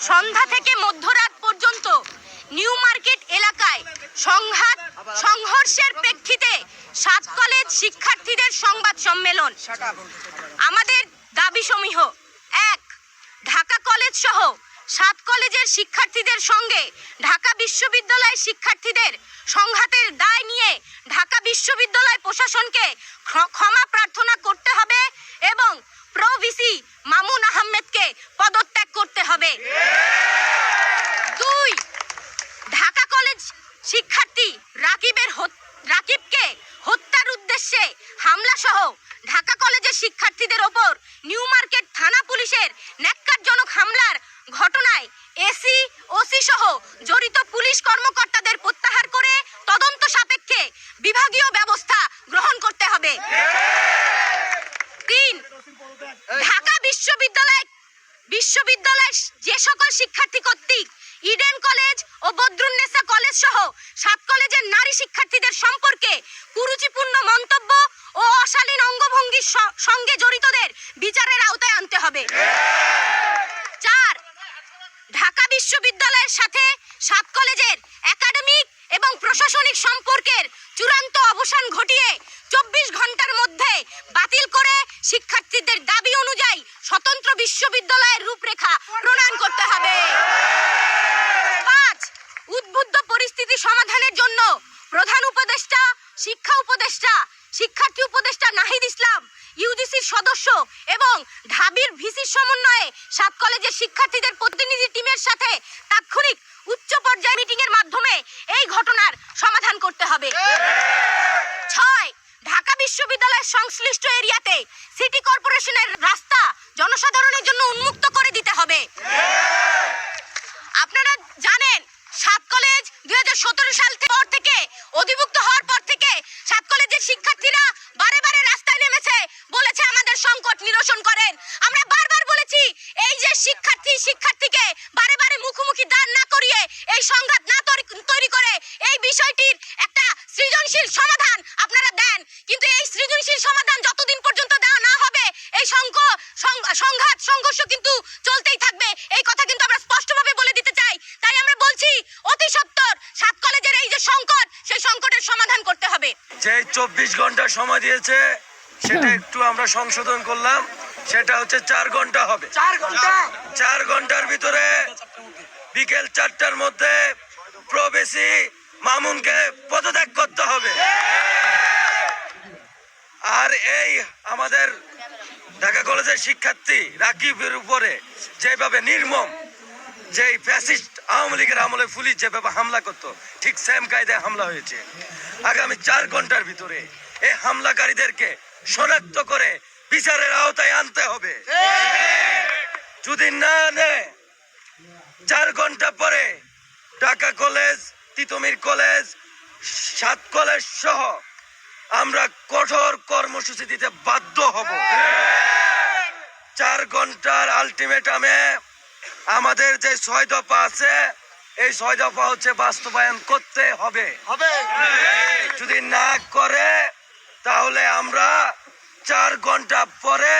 সন্ধ্যা থেকে মধ্যরাত পর্যন্ত নিউ মার্কেট এলাকায় সংঘাত, সংঘর্ষের প্রেক্ষিতে সাত কলেজ শিক্ষার্থীদের সংবাদ সম্মেলন। আমাদের দাবি সমূহ, এক, ঢাকা কলেজ সহ সাত কলেজের শিক্ষার্থীদের সঙ্গে ঢাকা বিশ্ববিদ্যালয় শিক্ষার্থীদের সংঘাতের দায় নিয়ে ঢাকা বিশ্ববিদ্যালয় প্রশাসনকে ক্ষমা প্রার্থনা করতে হবে এবং প্রো ভিসি মামুন আহমেদকে পদত্যাগ করতে হবে দুই ঢাকা কলেজ শিক্ষার্থী রাকিবের হত- রাকিবকে হত্যার উদ্দেশ্যে হামলা সহ ঢাকা কলেজের শিক্ষার্থীদের ওপর নিউ মার্কেট থানা পুলিশের ন্যাক্কারজনক হামলার ঘটনায় এসি, ওসি সহ জড়িত পুলিশ কর্মকর্তাদের প্রত্যাহার করে তদন্ত সাপেক্ষে বিভাগীয় ব্যবস্থা গ্রহণ করতে হবে। তিন, ঢাকা বিশ্ববিদ্যালয়, বিশ্ববিদ্যালয়ের যে সকল শিক্ষার্থী কর্তৃক ইডেন কলেজ ও বদরুন্নেসা কলেজ সহ সাত কলেজের নারী শিক্ষার্থীদের সম্পর্কে স- সঙ্গে জড়িতদের বিচারের আওতায় আনতে হবে। চার, ঢাকা বিশ্ববিদ্যালয়ের সাথে সাত কলেজের একাডেমিক এবং প্রশাসনিক সম্পর্কের চূড়ান্ত অবসান ঘটিয়ে চব্বিশ ঘণ্টার মধ্যে বাতিল করে শিক্ষার্থীদের দাবি অনুযায়ী স্বতন্ত্র বিশ্ববিদ্যালয়ের রূপরেখা প্রণয়ন করতে হবে। পাঁচ, উদ্বুদ্ধ পরিস্থিতি সমাধানের জন্য প্রধান উপদেষ্টা, শিক্ষা উপদেষ্টা শিক্ষার্থী উপদেষ্টা নাহিদ ইসলাম ইউজিসির সদস্য এবং ঢাবির ভিসির সমন্বয়ে সাত কলেজের শিক্ষার্থীদের প্রতিনিধি টিমের সাথে তাৎক্ষণিক উচ্চ পর্যায়ে মিটিং এর মাধ্যমে এই ঘটনার সমাধান করতে হবে। ছয়, ঢাকা বিশ্ববিদ্যালয়ের সংশ্লিষ্ট এরিয়াতে সিটি কর্পোরেশনের রাস্তা জনসাধারণের জন্য উন্মুক্ত করে দিতে হবে। আপনারা জানেন, সাত কলেজ দুই হাজার সতেরো সাল পর থেকে অধিভুক্ত হওয়ার পর থেকে সাত কলেজের শিক্ষার্থীরা রাস্তায় নেমেছে। বলেছে আমাদের সংকট নিরসন করেন। আমরা বারবার বলেছি, এই যে শিক্ষার্থী, শিক্ষার্থীকে মুখোমুখি দাঁড় না করিয়ে এই সংঘাত না তৈরি- করে এই বিষয়টির একটা সৃজনশীল সমাধান আপনারা দেন। কিন্তু এই সৃজনশীল সমাধান যতদিন পর্যন্ত দেওয়া না হবে, এই সংঘ সংঘাত, সংঘর্ষ কিন্তু চলতেই থাকবে। এই কথা কিন্তু আমরা স্পষ্টভাবে বলে দিতে চাই। তাই আমরা বলছি, অতি সত্বর সাত কলেজের এই যে সংকট, সেই হবে যে চব্বিশ ঘণ্টা সময় দিয়েছে সেটা একটু আমরা সংশোধন করলাম। সেটা হচ্ছে চার ঘণ্টা হবে। চার ঘণ্টা? চার ঘণ্টার ভিতরে বিকেল চারটার মধ্যে প্রবেশী মামুনকে পদত্যাগ করতে হবে। আর এই আমাদের ঢাকা কলেজের শিক্ষার্থী রাকিবের উপরে যেভাবে নির্মম যে ফ্যাসিস্ট আওয়ামী লীগের আমলে পুলিশ যেভাবে হামলা করতো ঠিক সেম কায়দায় হামলা হয়েছে। আগামী চার ঘণ্টার ভিতরে এই হামলাকারীদেরকে শনাক্ত করে বিচারের আওতায় আনতে হবে। যদি না নেয় চার ঘণ্টা পরে ঢাকা কলেজ তিতুমির কলেজ সাত কলেজ সহ আমরা কঠোর কর্মসূচি দিতে বাধ্য হব। চার ঘণ্টার আলটিমেটামে আমাদের যে ছয় দফা আছে এই ছয় দফা হচ্ছে বাস্তবায়ন করতে হবে। হবে? যদি না করে তাহলে আমরা চার ঘণ্টা পরে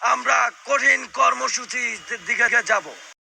আমরা কঠিন কর্মসূচি দিকে যাব।